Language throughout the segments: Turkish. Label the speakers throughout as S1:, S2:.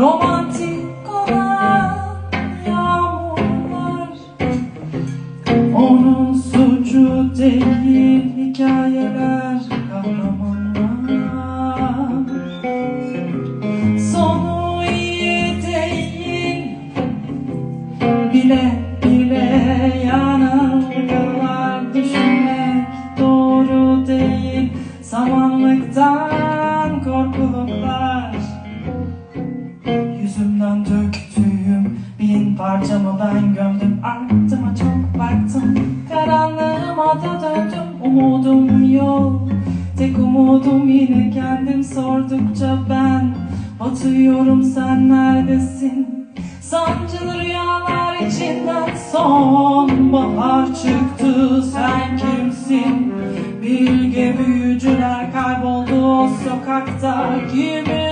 S1: Romantik olan yağmurlar. Onun suçu değil hikayeler kahramanlar. Sonu iyi değil bile Sordukça ben Batıyorum sen neredesin? Sancılı rüyalar içinden Sonbahar çıktı. Sen kimsin? Bilge büyücüler kayboldu o sokakta. Kimin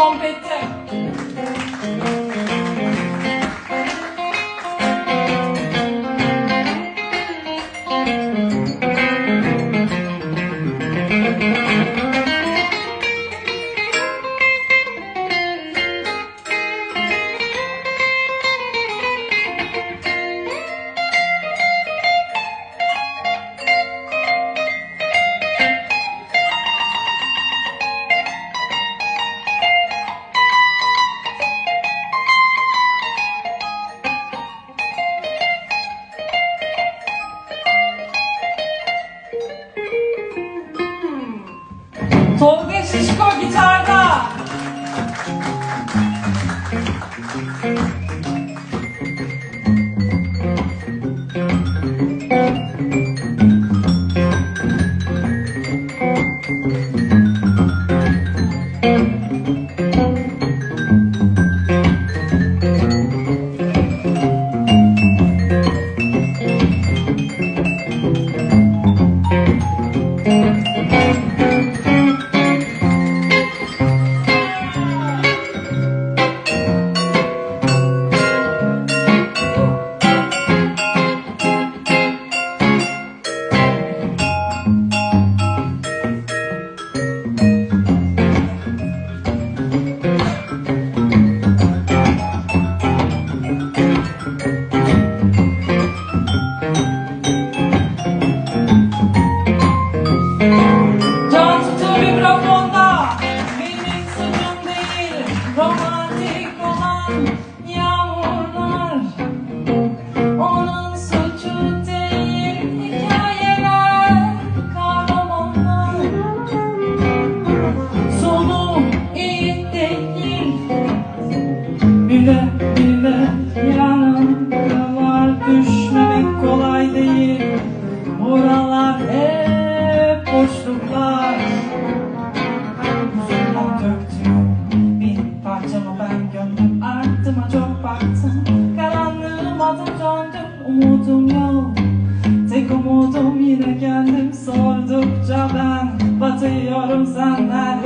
S1: m'embêtait. Tolga Şişko gitarda.
S2: umudum yok. Tek umudum yine kendim. Sordukça ben Batıyorum senden.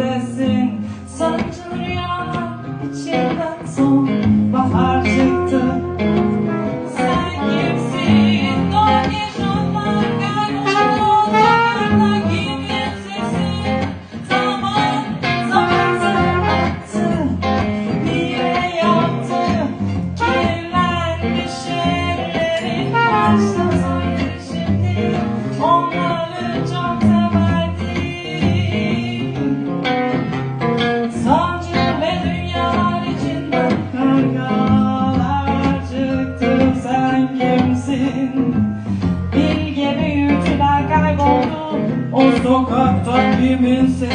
S2: Amen.